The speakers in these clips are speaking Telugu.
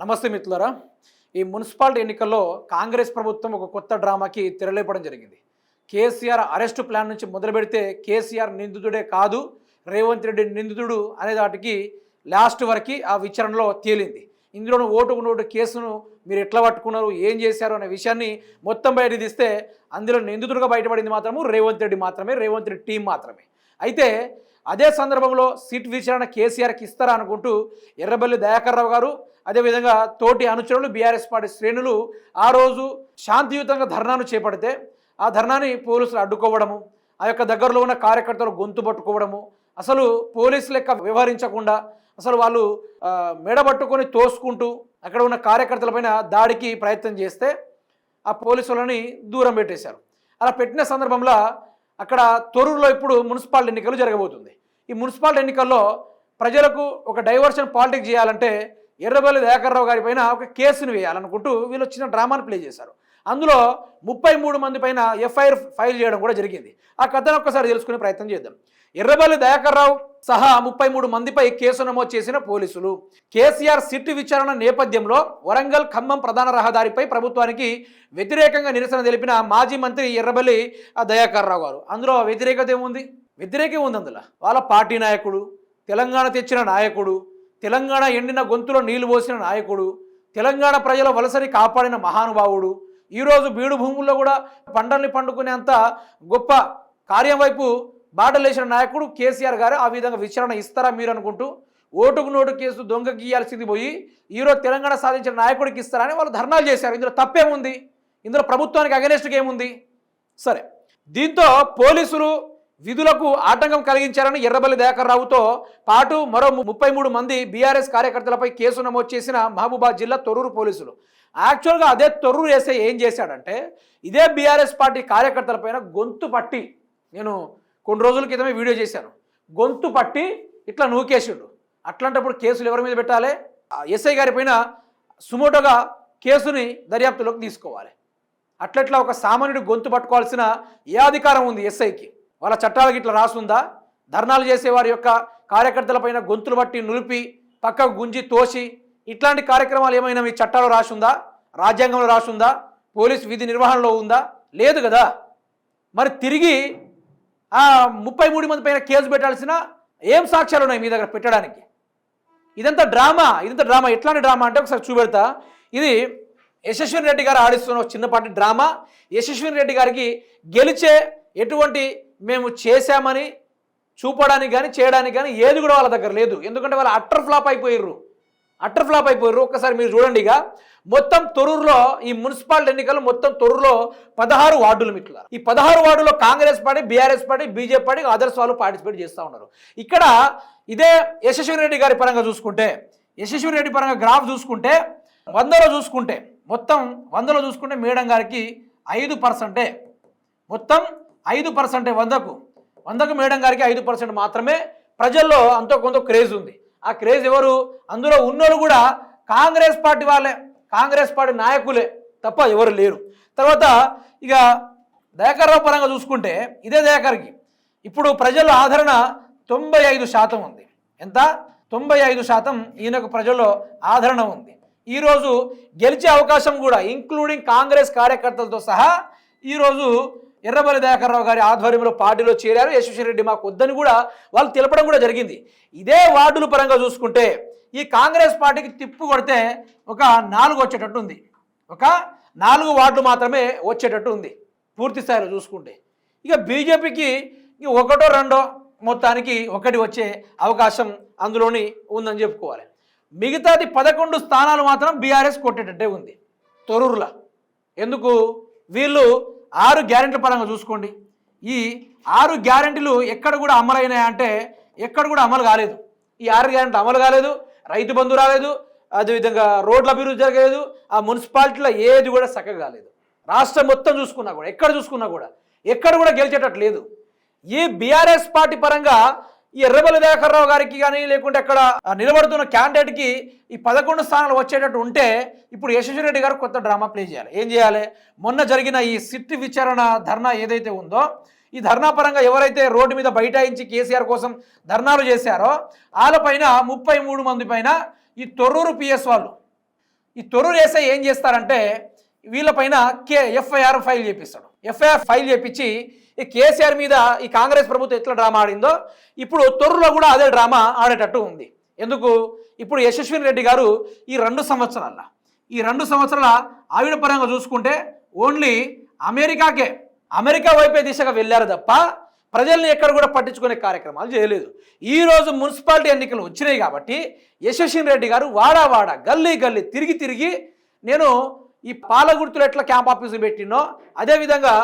నమస్తే మిత్రులరా. ఈ మున్సిపాలిటీ ఎన్నికల్లో కాంగ్రెస్ ప్రభుత్వం ఒక కొత్త డ్రామాకి తెరలేపడం జరిగింది. కేసీఆర్ అరెస్టు ప్లాన్ నుంచి మొదలు పెడితే కేసీఆర్ నిందితుడే కాదు రేవంత్ రెడ్డి నిందితుడు అనే దాటికి లాస్ట్ వరకు ఆ విచారణలో తేలింది. ఇందులో ఓటుకు నోటు కేసును మీరు ఎట్లా పట్టుకున్నారు ఏం చేశారు అనే విషయాన్ని మొత్తం బయట తీస్తే అందులో నిందితుడుగా బయటపడింది మాత్రము రేవంత్ రెడ్డి మాత్రమే రేవంత్ రెడ్డి టీం మాత్రమే. అయితే అదే సందర్భంలో సీట్ విచారణ కేసీఆర్కి ఇస్తారా అనుకుంటూ ఎర్రబెల్లి దయాకర్రావు గారు అదేవిధంగా తోటి అనుచరులు బీఆర్ఎస్ పార్టీ శ్రేణులు ఆ రోజు శాంతియుతంగా ధర్నాను చేపడితే ఆ ధర్నాని పోలీసులు అడ్డుకోవడము ఆ యొక్క దగ్గరలో ఉన్న కార్యకర్తలు గొంతు పట్టుకోవడము అసలు పోలీసు లెక్క వ్యవహరించకుండా అసలు వాళ్ళు మెడబట్టుకొని తోసుకుంటూ అక్కడ ఉన్న కార్యకర్తలపైన దాడికి ప్రయత్నం చేస్తే ఆ పోలీసులని దూరం పెట్టేశారు. అలా పెట్టిన సందర్భంలో అక్కడ తొరూరులో ఇప్పుడు మున్సిపాలిటీ ఎన్నికలు జరగబోతుంది. ఈ మున్సిపాలిటీ ఎన్నికల్లో ప్రజలకు ఒక డైవర్షన్ పాలిటిక్స్ చేయాలంటే ఎర్రబెల్లి దయాకర్రావు గారి పైన ఒక కేసును వేయాలనుకుంటూ వీళ్ళు చిన్న డ్రామాను ప్లే చేశారు. అందులో ముప్పై మూడు మంది పైన ఎఫ్ఐఆర్ ఫైల్ చేయడం కూడా జరిగింది. ఆ కథను ఒక్కసారి తెలుసుకునే ప్రయత్నం చేద్దాం. ఎర్రబెల్లి దయాకర్రావు సహా ముప్పై మూడు మందిపై కేసు నమోదు చేసిన పోలీసులు కేసీఆర్ సిట్ విచారణ నేపథ్యంలో వరంగల్ ఖమ్మం ప్రధాన రహదారిపై ప్రభుత్వానికి వ్యతిరేకంగా నిరసన తెలిపిన మాజీ మంత్రి ఎర్రబెల్లి ఆ గారు. అందులో వ్యతిరేకత ఏముంది? వ్యతిరేకం ఉంది అందులో. వాళ్ళ పార్టీ నాయకుడు తెలంగాణ తెచ్చిన నాయకుడు తెలంగాణ ఎండిన గొంతులో నీళ్ళు పోసిన నాయకుడు తెలంగాణ ప్రజల వలసని కాపాడిన మహానుభావుడు ఈరోజు బీడు భూముల్లో కూడా పంటల్ని పండుకునేంత గొప్ప కార్యం వైపు బాటలేసిన నాయకుడు కేసీఆర్ గారు ఆ విధంగా విచారణ ఇస్తారా మీరు అనుకుంటూ ఓటుకు నోటు కేసు దొంగ గీయాల్సింది పోయి ఈరోజు తెలంగాణ సాధించిన నాయకుడికి ఇస్తారని వాళ్ళు ధర్నాలు చేశారు. ఇందులో తప్పేముంది? ఇందులో ప్రభుత్వానికి అగెనెస్ట్గా ఏముంది? సరే. దీంతో పోలీసులు విధులకు ఆటంకం కలిగించారని ఎర్రబల్లి దయాకర్ రావుతో పాటు మరో ముప్పై మూడు మంది బీఆర్ఎస్ కార్యకర్తలపై కేసు నమోదు చేసిన మహబూబాద్ జిల్లా తొర్రూరు పోలీసులు. యాక్చువల్గా అదే తొర్రూరు వేసే ఏం చేశాడంటే ఇదే బీఆర్ఎస్ పార్టీ కార్యకర్తలపైన గొంతు పట్టి నేను కొన్ని రోజుల క్రితమే వీడియో చేశాను. గొంతు పట్టి ఇట్లా నూకేసిండు. అట్లాంటప్పుడు కేసులు ఎవరి మీద పెట్టాలి? ఆ ఎస్ఐ గారి పైన సుమోటోగా కేసుని దర్యాప్తులోకి తీసుకోవాలి. అట్లట్లా ఒక సామాన్యుడు గొంతు పట్టుకోవాల్సిన ఏ అధికారం ఉంది ఎస్ఐకి? వాళ్ళ చట్టాలకి ఇట్లా రాసుందా? ధర్నాలు చేసే వారి యొక్క కార్యకర్తలపైన గొంతులు బట్టి నులిపి పక్కకు గుంజి తోసి ఇట్లాంటి కార్యక్రమాలు ఏమైనా మీ చట్టాలు రాసుందా? రాజ్యాంగంలో రాసుందా? పోలీస్ విధి నిర్వహణలో ఉందా? లేదు కదా. మరి తిరిగి ఆ ముప్పై మూడు మంది పైన కేసు పెట్టాల్సిన ఏం సాక్ష్యాలు ఉన్నాయి మీ దగ్గర పెట్టడానికి? ఇదంతా డ్రామా ఇదంతా డ్రామా. ఎట్లాంటి డ్రామా అంటే ఒకసారి చూపెడతా. ఇది యశస్విని రెడ్డి గారు ఆడిస్తున్న ఒక చిన్నపాటి డ్రామా. యశస్విని రెడ్డి గారికి గెలిచే ఎటువంటి మేము చేశామని చూపడానికి కానీ చేయడానికి కానీ ఏది కూడా వాళ్ళ దగ్గర లేదు. ఎందుకంటే వాళ్ళు అట్టర్ ఫ్లాప్ అయిపోయారు అట్టర్ ఫ్లాప్ అయిపోయారు ఒక్కసారి మీరు చూడండి ఇక. మొత్తం తొరూరులో ఈ మున్సిపాలిటీ ఎన్నికలు మొత్తం తొరూరులో పదహారు వార్డులు మిట్ల ఈ పదహారు వార్డులో Congress party BRS party BJP party others వాళ్ళు పార్టిసిపేట్ చేస్తూ ఉన్నారు. ఇక్కడ ఇదే యశస్విని రెడ్డి గారి పరంగా చూసుకుంటే యశస్విని రెడ్డి పరంగా గ్రాఫ్ చూసుకుంటే వందలో చూసుకుంటే మొత్తం వందలో చూసుకుంటే మేడం గారికి ఐదు పర్సెంటే. మొత్తం ఐదు పర్సెంటే వందకు. వందకు మేడం గారికి ఐదు పర్సెంట్ మాత్రమే. ప్రజల్లో అంతో కొంత క్రేజ్ ఉంది. ఆ క్రేజ్ ఎవరు? అందులో ఉన్నోళ్ళు కూడా కాంగ్రెస్ పార్టీ వాళ్ళే. కాంగ్రెస్ పార్టీ నాయకులే తప్ప ఎవరు లేరు. తర్వాత ఇక దయాకర్రావు పరంగా చూసుకుంటే ఇదే దయాకర్కి. ఇప్పుడు ప్రజల ఆదరణ తొంభై ఐదు శాతం ఉంది. ఎంత? తొంభై ఐదు శాతం ఈయనకు ప్రజల్లో ఆదరణ ఉంది. ఈరోజు గెలిచే అవకాశం కూడా ఇంక్లూడింగ్ కాంగ్రెస్ కార్యకర్తలతో సహా ఈరోజు ఎర్రబల్లి దయాకర్రావు గారి ఆధ్వర్యంలో పార్టీలో చేరారు. యశస్వి రెడ్డి మాకు వద్దని కూడా వాళ్ళు తెలపడం కూడా జరిగింది. ఇదే వార్డుల పరంగా చూసుకుంటే ఈ కాంగ్రెస్ పార్టీకి తిప్పు కొడితే ఒక నాలుగు వచ్చేటట్టు ఉంది. ఒక నాలుగు వార్డులు మాత్రమే వచ్చేటట్టు ఉంది పూర్తి స్థాయిలో చూసుకుంటే. ఇక బీజేపీకి ఒకటో రెండో మొత్తానికి ఒకటి వచ్చే అవకాశం అందులోని ఉందని చెప్పుకోవాలి. మిగతాది పదకొండు స్థానాలు మాత్రం బీఆర్ఎస్ కొట్టేటట్టే ఉంది. తొరూర్ల ఎందుకు? వీళ్ళు ఆరు గ్యారెంటీల పరంగా చూసుకోండి. ఈ ఆరు గ్యారెంటీలు ఎక్కడ కూడా అమలైనాయి అంటే ఎక్కడ కూడా అమలు కాలేదు. ఈ ఆరు గ్యారెంటీ అమలు కాలేదు రైతు బంధు రాలేదు అదేవిధంగా రోడ్ల అభివృద్ధి జరగలేదు ఆ మున్సిపాలిటీలో ఏది కూడా చక్కగా కాలేదు. రాష్ట్రం మొత్తం చూసుకున్నా కూడా ఎక్కడ చూసుకున్నా కూడా ఎక్కడ కూడా గెలిచేటట్టు లేదు. ఈ బీఆర్ఎస్ పార్టీ పరంగా ఈ ఎర్రబెల్లి దయాకర్రావు గారికి కానీ లేకుంటే అక్కడ నిలబడుతున్న క్యాండిడేట్కి ఈ పదకొండు స్థానాలు వచ్చేటట్టు ఉంటే ఇప్పుడు యశస్వి రెడ్డి గారు కొత్త డ్రామా ప్లే చేయాలి. ఏం చేయాలి? మొన్న జరిగిన ఈ సిట్ విచారణ ధర్నా ఏదైతే ఉందో ఈ ధర్నా పరంగా ఎవరైతే రోడ్డు మీద బైఠాయించి కేసీఆర్ కోసం ధర్నాలు చేశారో వాళ్ళపైన ముప్పై మూడు మంది పైన ఈ తొర్రూరు పిఎస్ వాళ్ళు ఈ తొర్రూరు వేసే ఏం చేస్తారంటే వీళ్ళపైన కే ఎఫ్ఐఆర్ ఫైల్ చేపిస్తాడు. ఎఫ్ఐఆర్ ఫైల్ చేపించి ఈ కేసీఆర్ మీద ఈ కాంగ్రెస్ ప్రభుత్వం ఎట్లా డ్రామా ఆడిందో ఇప్పుడు తొర్రులో కూడా అదే డ్రామా ఆడేటట్టు ఉంది. ఎందుకు? ఇప్పుడు యశస్విని రెడ్డి గారు ఈ రెండు సంవత్సరాల ఈ రెండు సంవత్సరాల ఆవిడ పరంగా చూసుకుంటే ఓన్లీ అమెరికాకే అమెరికా వైపే దిశగా వెళ్ళారు తప్ప ప్రజల్ని ఎక్కడ కూడా పట్టించుకునే కార్యక్రమాలు చేయలేదు. ఈరోజు మున్సిపాలిటీ ఎన్నికలు వచ్చినాయి కాబట్టి యశస్విని రెడ్డి గారు వాడా వాడా గల్లీ గల్లీ తిరిగి తిరిగి నేను ఈ పాలగుర్తులు ఎట్లా క్యాంప్ ఆఫీసులు పెట్టినో అదేవిధంగా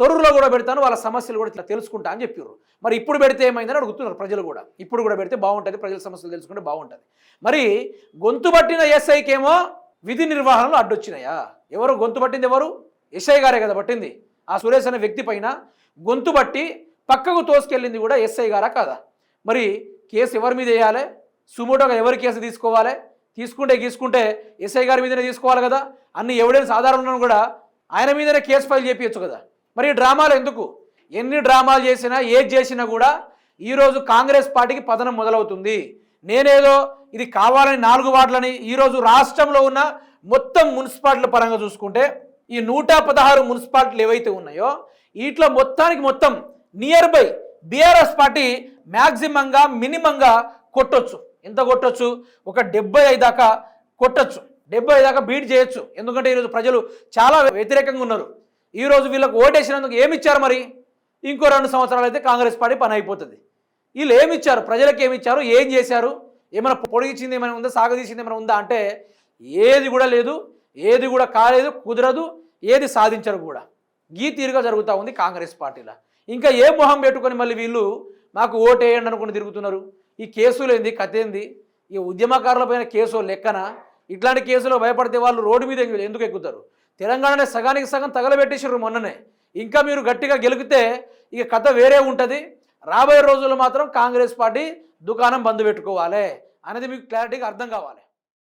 తొర్రులో కూడా పెడతాను వాళ్ళ సమస్యలు కూడా ఇట్లా తెలుసుకుంటా అని చెప్పారు మరి ఇప్పుడు పెడితే ఏమైందని అడుగుతున్నారు ప్రజలు కూడా. ఇప్పుడు కూడా పెడితే బాగుంటుంది ప్రజల సమస్యలు తెలుసుకుంటే బాగుంటుంది. మరి గొంతు పట్టిన ఎస్ఐకేమో విధి నిర్వహణలో అడ్డొచ్చినాయా? ఎవరు గొంతు పట్టింది ఎవరు? ఎస్ఐ గారే కదా పట్టింది. ఆ సురేష్ అనే వ్యక్తి పైన గొంతు పట్టి పక్కకు తోసుకెళ్ళింది కూడా ఎస్ఐ గారా కాదా? మరి కేసు ఎవరి మీద వేయాలి? సుమోటోగా ఎవరి కేసు తీసుకోవాలి? తీసుకుంటే గీసుకుంటే ఎస్ఐ గారి మీదనే తీసుకోవాలి కదా? అన్ని ఎవిడెన్స్ ఆధారాలను కూడా ఆయన మీదనే కేసు ఫైల్ చేపించచ్చు కదా? మరి డ్రామాలు ఎందుకు? ఎన్ని డ్రామాలు చేసినా ఏది చేసినా కూడా ఈరోజు కాంగ్రెస్ పార్టీకి పతనం మొదలవుతుంది. నేనేదో ఇది కావాలని నాలుగు వార్డులని ఈరోజు రాష్ట్రంలో ఉన్న మొత్తం మున్సిపాలిటీల పరంగా చూసుకుంటే ఈ నూట పదహారు మున్సిపాలిటీలు ఏవైతే ఉన్నాయో వీటిలో మొత్తానికి మొత్తం నియర్ బై బీఆర్ఎస్ పార్టీ మ్యాక్సిమంగా మినిమంగా కొట్టొచ్చు. ఎంత కొట్టచ్చు? ఒక డెబ్బై ఐదు దాకా కొట్టచ్చు. డెబ్బై దాకా బీట్ చేయొచ్చు. ఎందుకంటే ఈరోజు ప్రజలు చాలా వ్యతిరేకంగా ఉన్నారు. ఈరోజు వీళ్ళకి ఓటేసినందుకు ఏమి ఇచ్చారు మరి? ఇంకో రెండు సంవత్సరాలు అయితే కాంగ్రెస్ పార్టీ పని అయిపోతుంది. వీళ్ళు ఏమి ఇచ్చారు? ప్రజలకు ఏమిచ్చారు ఏం చేశారు? ఏమైనా పొడిగించింది ఏమైనా ఉందా? సాగదీసింది ఏమైనా ఉందా? అంటే ఏది కూడా లేదు. ఏది కూడా కాలేదు కుదరదు. ఏది సాధించరు కూడా. ఈ తీరుగా జరుగుతూ ఉంది కాంగ్రెస్ పార్టీలో. ఇంకా ఏ మొహం పెట్టుకొని మళ్ళీ వీళ్ళు మాకు ఓటేయండి అనుకుని తిరుగుతున్నారు? ఈ కేసులు ఏంది? కథ ఏంది? ఈ ఉద్యమకారులపైన కేసు లెక్కన? ఇట్లాంటి కేసులో భయపడితే వాళ్ళు రోడ్డు మీద ఎందుకు ఎక్కుతారు? తెలంగాణనే సగానికి సగం తగలబెట్టేసారు మొన్ననే. ఇంకా మీరు గట్టిగా గెలిగితే ఇక కథ వేరే ఉంటుంది. రాబోయే రోజుల్లో మాత్రం కాంగ్రెస్ పార్టీ దుకాణం బంద్ పెట్టుకోవాలి. అనేది మీకు క్లారిటీగా అర్థం కావాలి.